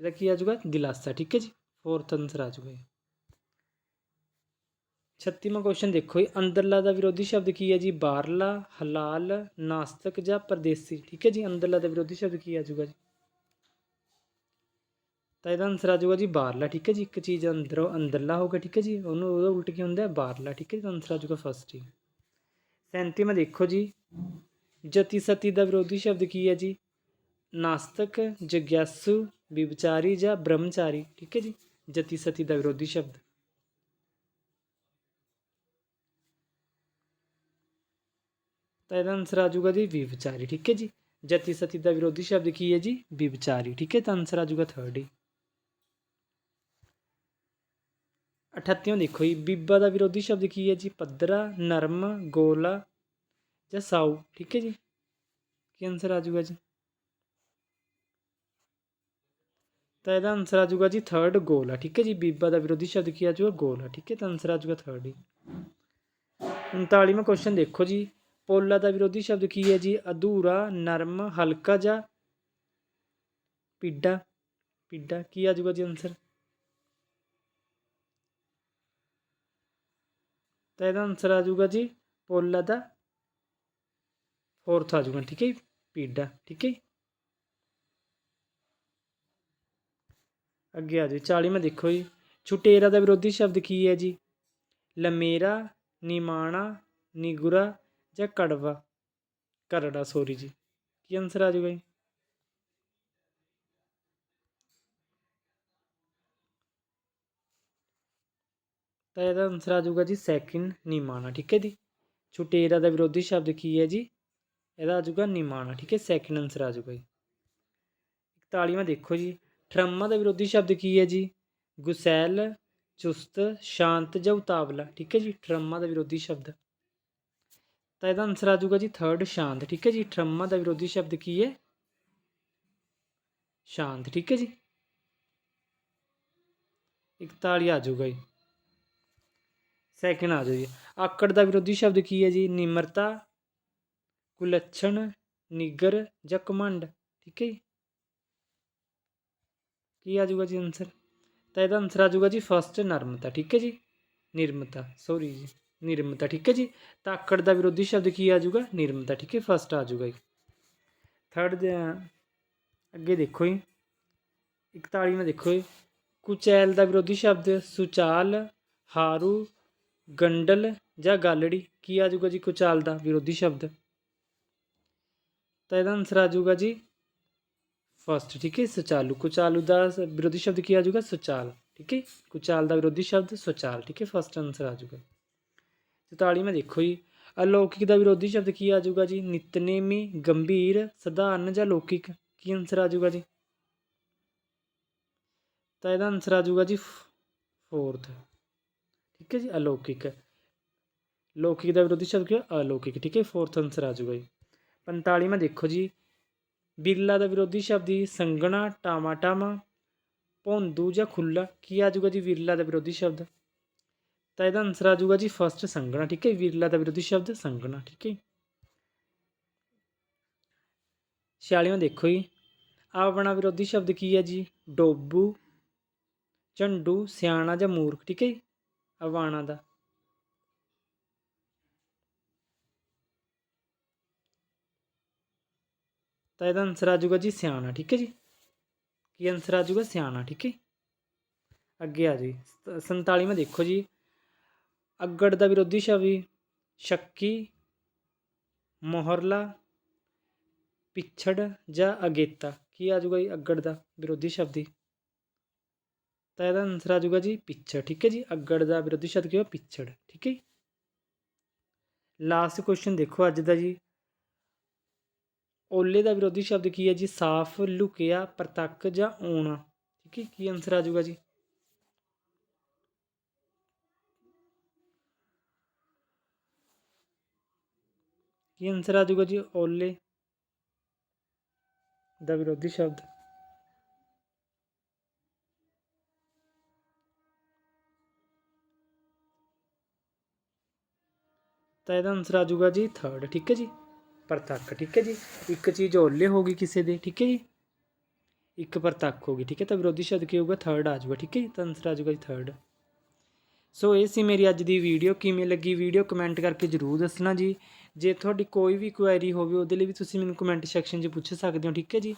ਇਹਦਾ ਕੀ ਆ ਜਾਊਗਾ? ਦਿਲਾਸਾ, ਠੀਕ ਹੈ ਜੀ? ਫੋਰਥ ਆਨਸਰ ਆ ਜਾਊਗਾ ਜੀ। 36ਵਾਂ ਕੁਐਸਚਨ ਦੇਖੋ ਜੀ, ਅੰਦਰਲਾ ਦਾ ਵਿਰੋਧੀ ਸ਼ਬਦ ਕੀ ਹੈ ਜੀ? ਬਾਹਰਲਾ, ਹਲਾਲ, ਨਾਸਤਕ ਜਾਂ ਪਰਦੇਸੀ, ਠੀਕ ਹੈ ਜੀ? ਅੰਦਰਲਾ ਦਾ ਵਿਰੋਧੀ ਸ਼ਬਦ ਕੀ ਆ ਜਾਊਗਾ ਜੀ? ਤਾਂ ਇਹਦਾ ਆਨਸਰ ਆ ਜਾਊਗਾ ਜੀ ਬਾਹਰਲਾ, ਠੀਕ ਹੈ ਜੀ? ਇੱਕ ਚੀਜ਼ ਅੰਦਰੋਂ ਅੰਦਰਲਾ ਹੋਊਗਾ ਠੀਕ ਹੈ ਜੀ? ਉਹਨੂੰ ਉਹਦਾ ਉਲਟ ਕੀ ਹੁੰਦਾ ਹੈ? ਬਾਹਰਲਾ, ਠੀਕ ਹੈ ਜੀ? ਆਨਸਰ ਆ ਜਾਊਗਾ ਫਸਟ ਹੀ। 37ਵਾਂ ਦੇਖੋ ਜੀ। ਜਤੀ ਸਤੀ ਦਾ ਵਿਰੋਧੀ ਸ਼ਬਦ ਕੀ ਹੈ ਜੀ? ਨਾਸਤਕ, ਜਗਿਆਸੂ, ਵਿਵਚਾਰੀ ਜਾਂ ਬ੍ਰਹਮਚਾਰੀ, ਠੀਕ ਹੈ ਜੀ? ਜਤੀ ਸਤੀ ਦਾ ਵਿਰੋਧੀ ਸ਼ਬਦ। ਤਾਂ ਇਹਦਾ ਆਨਸਰ ਆ ਜਾਊਗਾ ਜੀ ਵਿਵਚਾਰੀ, ਠੀਕ ਹੈ ਜੀ? ਜਤੀ ਸਤੀ ਦਾ ਵਿਰੋਧੀ ਸ਼ਬਦ ਕੀ ਹੈ ਜੀ? ਵਿਵਚਾਰੀ, ਠੀਕ ਹੈ? ਤਾਂ ਆਨਸਰ ਆ ਜਾਊਗਾ 3 ਅਠੱਤੀਓਂ ਦੇਖੋ ਜੀ, ਬੀਬਾ ਦਾ ਵਿਰੋਧੀ ਸ਼ਬਦ ਕੀ ਹੈ ਜੀ? ਪੱਧਰਾ ਨਰਮ, ਗੋਲਾ ਜਾਂ ਸਾਊ, ਠੀਕ ਹੈ ਜੀ? ਕੀ ਆਨਸਰ ਆ ਜਾਊਗਾ ਜੀ? ਤਾਂ ਇਹਦਾ ਆਨਸਰ ਆ ਜਾਊਗਾ ਜੀ 3rd ਗੋਲਾ, ਠੀਕ ਹੈ ਜੀ? ਬੀਬਾ ਦਾ ਵਿਰੋਧੀ ਸ਼ਬਦ ਕੀ ਆ ਜਾਊਗਾ? ਗੋਲਾ, ਠੀਕ ਹੈ? ਤਾਂ ਆਨਸਰ ਆ ਜਾਊਗਾ 3rd ਹੀ। 39ਵਾਂ ਕੁਐਸਚਨ ਦੇਖੋ ਜੀ, ਪੋਲਾ ਦਾ ਵਿਰੋਧੀ ਸ਼ਬਦ ਕੀ ਹੈ ਜੀ? ਅਧੂਰਾ, ਨਰਮ, ਹਲਕਾ ਜਾਂ ਪੀਡਾ? ਪੀਡਾ, ਕੀ ਆ ਜਾਊਗਾ ਜੀ ਆਨਸਰ ਤਾਂ ਇਹਦਾ ਆਨਸਰ ਆ ਜਾਊਗਾ ਜੀ ਪੋਲਾ ਦਾ ਫੋਰਥ ਆ ਜਾਊਗਾ, ਠੀਕ ਹੈ ਜੀ ਪੀਡਾ ਠੀਕ ਹੈ ਜੀ। ਅੱਗੇ ਆ ਜਾਓ 40ਵਾਂ ਦੇਖੋ ਜੀ, ਛੁਟੇਰਾ ਦਾ ਵਿਰੋਧੀ ਸ਼ਬਦ ਕੀ ਹੈ ਜੀ? ਲਮੇਰਾ, ਨਿਮਾਣਾ, ਨਿਗੁਰਾ ਜਾਂ ਕੜਵਾ? ਕਰੜਾ ਸੋਰੀ ਜੀ, ਕੀ ਆਨਸਰ ਆ ਜਾਊਗਾ ਜੀ? ਤਾਂ ਇਹਦਾ ਆਨਸਰ ਆ ਜਾਊਗਾ ਜੀ ਸੈਕਿੰਡ ਨਿਮਾਣਾ, ਠੀਕ ਹੈ ਜੀ? ਛੁਟੇਰਾ ਦਾ ਵਿਰੋਧੀ ਸ਼ਬਦ ਕੀ ਹੈ ਜੀ? ਇਹਦਾ ਆ ਜਾਊਗਾ ਨਿਮਾਣਾ, ਠੀਕ ਹੈ? ਸੈਕਿੰਡ ਆਨਸਰ ਆ ਜਾਊਗਾ ਜੀ। 41ਵਾਂ ਦੇਖੋ ਜੀ, ਠਰਮਾ ਦਾ ਵਿਰੋਧੀ ਸ਼ਬਦ ਕੀ ਹੈ ਜੀ? ਗੁਸੈਲ, ਚੁਸਤ, ਸ਼ਾਂਤ ਜਾਂ ਉਤਾਵਲਾ, ਠੀਕ ਹੈ ਜੀ? ਠਰਮਾ ਦਾ ਵਿਰੋਧੀ ਸ਼ਬਦ। ਤਾਂ ਇਹਦਾ ਆਨਸਰ ਆ ਜਾਊਗਾ ਜੀ ਥਰਡ ਸ਼ਾਂਤ, ਠੀਕ ਹੈ ਜੀ? ਠਰਮਾ ਦਾ ਵਿਰੋਧੀ ਸ਼ਬਦ ਕੀ ਹੈ? ਸ਼ਾਂਤ, ਠੀਕ ਹੈ ਜੀ? 41 ਆ ਜਾਊਗਾ ਜੀ। ਸੈਕਿੰਡ ਆ ਜਾਓ ਜੀ। ਆਕੜ ਦਾ ਵਿਰੋਧੀ ਸ਼ਬਦ ਕੀ ਹੈ ਜੀ? ਨਿਮਰਤਾ, ਕੁਲੱਛਣ ਨਿਗਰ ਜਾਂ ਕਮੰਡ ਠੀਕ ਹੈ ਜੀ। ਕੀ ਆ ਜਾਊਗਾ ਜੀ ਆਨਸਰ ਤਾਂ ਇਹਦਾ ਆਨਸਰ ਆ ਜਾਊਗਾ ਜੀ ਫਸਟ ਨਰਮਤਾ, ਠੀਕ ਹੈ ਜੀ। ਨਿਰਮਤਾ ਸੌਰੀ ਜੀ, ਨਿਰਮਤਾ, ਠੀਕ ਹੈ ਜੀ। ਤਾਂ ਆਕੜ ਦਾ ਵਿਰੋਧੀ ਸ਼ਬਦ ਕੀ ਆ ਜਾਊਗਾ? ਨਿਰਮਤਾ, ਠੀਕ ਹੈ ਫਸਟ ਆ ਜਾਊਗਾ ਜੀ। ਥਰਡ ਅੱਗੇ ਦੇਖੋ ਜੀ। 41ਵਾਂ ਦੇਖੋ ਜੀ। ਕੁਚੈਲ ਦਾ ਵਿਰੋਧੀ ਸ਼ਬਦ ਸੁਚਾਲ, ਹਾਰੂ ਗੰਡਲ ਜਾਂ ਗਾਲੜੀ, ਕੀ ਆ ਜਾਊਗਾ ਜੀ ਕੁਚਾਲ ਦਾ ਵਿਰੋਧੀ ਸ਼ਬਦ? ਤਾਂ ਇਹਦਾ ਆਨਸਰ ਆ ਜਾਊਗਾ ਜੀ ਫਸਟ ਠੀਕ ਹੈ, ਸੁਚਾਲੂ। ਕੁਚਾਲੂ ਦਾ ਵਿਰੋਧੀ ਸ਼ਬਦ ਕੀ ਆ ਜਾਊਗਾ? ਸੁਚਾਲ, ਠੀਕ ਹੈ? ਕੁਚਾਲ ਦਾ ਵਿਰੋਧੀ ਸ਼ਬਦ, ਸੁਚਾਲ, ਠੀਕ ਹੈ ਫਸਟ ਆਨਸਰ ਆ ਜਾਊਗਾ। 44ਵਾਂ ਦੇਖੋ ਜੀ, ਅਲੌਕਿਕ ਦਾ ਵਿਰੋਧੀ ਸ਼ਬਦ ਕੀ ਆ ਜਾਊਗਾ ਜੀ? ਨਿਤਨੇਮੀ, ਗੰਭੀਰ, ਸਧਾਰਨ ਜਾਂ ਲੌਕਿਕ ਕੀ ਆਨਸਰ ਆ ਜਾਊਗਾ ਜੀ? ਤਾਂ ਇਹਦਾ ਆਨਸਰ ਆ ਜਾਊਗਾ ਜੀ ਫੋਰਥ ਠੀਕ ਹੈ ਜੀ, ਅਲੌਕਿਕ ਲੌਕਿਕ ਦਾ ਵਿਰੋਧੀ ਸ਼ਬਦ ਕੀ ਹੈ? ਅਲੌਕਿਕ, ਠੀਕ ਹੈ। ਫੋਰਥ ਆਨਸਰ ਆ ਜਾਊਗਾ ਜੀ। 45ਵਾਂ ਦੇਖੋ ਜੀ। ਬਿਰਲਾ ਦਾ ਵਿਰੋਧੀ ਸ਼ਬਦ ਜੀ ਸੰਗਣਾ ਟਾਮਾ ਭੌਂਦੂ ਜਾਂ ਖੁੱਲਾ ਕੀ ਆ ਜਾਊਗਾ ਜੀ ਵਿਰਲਾ ਦਾ ਵਿਰੋਧੀ ਸ਼ਬਦ? ਤਾਂ ਇਹਦਾ ਆਨਸਰ ਆ ਜਾਊਗਾ ਜੀ ਫਸਟ ਸੰਗਣਾ ਠੀਕ ਹੈ। ਵਿਰਲਾ ਦਾ ਵਿਰੋਧੀ ਸ਼ਬਦ ਸੰਗਣਾ ਠੀਕ ਹੈ। 46ਵਾਂ ਦੇਖੋ ਜੀ। ਆਪਣਾ ਵਿਰੋਧੀ ਸ਼ਬਦ ਕੀ ਹੈ ਜੀ? ਡੋਬੂ, ਝੰਡੂ, ਸਿਆਣਾ ਜਾਂ ਮੂਰਖ, ਠੀਕ ਹੈ ਜੀ। ਅਵਾਣਾ ਦਾ। ਤਾਂ ਇਹਦਾ ਆਨਸਰ ਆ ਜਾਊਗਾ ਜੀ ਸਿਆਣਾ, ਠੀਕ ਹੈ ਜੀ? ਕੀ ਆਨਸਰ ਆ ਜਾਊਗਾ? ਸਿਆਣਾ, ਠੀਕ ਹੈ? ਅੱਗੇ ਆ ਜੀ। 47ਵਾਂ ਦੇਖੋ ਜੀ। ਅੱਗੜ ਦਾ ਵਿਰੋਧੀ ਸ਼ਬਦ ਸ਼ੱਕੀ, ਮੋਹਰਲਾ, ਪਿਛੜ ਜਾਂ ਅਗੇਤਾ। ਕੀ ਆ ਜਾਊਗਾ ਜੀ ਅੱਗੜ ਦਾ ਵਿਰੋਧੀ ਸ਼ਬਦ ਤਾਂ ਇਹਦਾ ਆਨਸਰ ਆ ਜਾਊਗਾ ਜੀ ਪਿੱਛੜ, ਠੀਕ ਹੈ ਜੀ? ਅੱਗੜ ਦਾ ਵਿਰੋਧੀ ਸ਼ਬਦ ਕੀ ਹੈ ਪਿੱਛੜ, ਠੀਕ ਹੈ ਲਾਸਟ ਕੁਐਸਚਨ ਦੇਖੋ ਅੱਜ ਦਾ ਜੀ। ਓਲੇ ਦਾ ਵਿਰੋਧੀ ਸ਼ਬਦ ਕੀ ਹੈ ਜੀ? ਸਾਫ਼, ਲੁਕਿਆ, ਪ੍ਰਤੱਖ ਜਾਂ ਓਣਾ ਠੀਕ ਹੈ? ਕੀ ਆਨਸਰ ਆ ਜਾਊਗਾ ਜੀ? ਕੀ ਆਨਸਰ ਆ ਜਾਊਗਾ ਜੀ? ਓਲੇ ਦਾ ਵਿਰੋਧੀ ਸ਼ਬਦ। ਤਾਂ ਇਹਦਾ ਆਨਸਰ ਆ ਜਾਊਗਾ ਜੀ ਥਰਡ ਠੀਕ ਹੈ ਜੀ? ਪ੍ਰਤੱਖ, ਠੀਕ ਹੈ ਜੀ? ਇੱਕ ਚੀਜ਼ ਓਲੇ ਹੋ ਗਈ ਕਿਸੇ ਦੇ, ਠੀਕ ਹੈ ਜੀ? ਇੱਕ ਪ੍ਰਤੱਖ ਹੋ ਗਈ, ਠੀਕ ਹੈ? ਤਾਂ ਵਿਰੋਧੀ ਸ਼ਬਦ ਕੀ ਹੋਊਗਾ? ਥਰਡ ਆ ਜਾਊਗਾ, ਠੀਕ ਹੈ ਜੀ? ਤਾਂ ਆਨਸਰ ਆ ਜਾਊਗਾ ਜੀ ਥਰਡ ਸੋ ਇਹ ਸੀ ਮੇਰੀ ਅੱਜ ਦੀ ਵੀਡੀਓ ਕਿਵੇਂ ਲੱਗੀ ਵੀਡੀਓ ਕਮੈਂਟ ਕਰਕੇ ਜਰੂਰ ਦੱਸਣਾ ਜੀ। ਜੇ ਤੁਹਾਡੀ ਕੋਈ ਵੀ ਕੁਐਰੀ ਹੋਵੇ, ਉਹਦੇ ਲਈ ਵੀ ਤੁਸੀਂ ਮੈਨੂੰ ਕਮੈਂਟ ਸੈਕਸ਼ਨ 'ਚ ਪੁੱਛ ਸਕਦੇ ਹੋ, ਠੀਕ ਹੈ ਜੀ?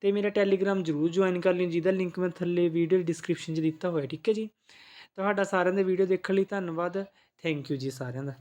ਤੇ ਮੇਰਾ ਟੈਲੀਗ੍ਰਾਮ ਜਰੂਰ ਜੁਆਇਨ ਕਰ ਲਿਓ, ਜਿਹਦਾ ਲਿੰਕ ਮੈਂ ਥੱਲੇ ਵੀਡੀਓ ਡਿਸਕ੍ਰਿਪਸ਼ਨ 'ਚ ਦਿੱਤਾ ਹੋਇਆ, ਠੀਕ ਹੈ ਜੀ? ਤੁਹਾਡਾ ਸਾਰਿਆਂ ਦਾ ਵੀਡੀਓ ਦੇਖਣ ਲਈ ਧੰਨਵਾਦ। ਥੈਂਕ ਯੂ ਜੀ ਸਾਰਿਆਂ ਦਾ।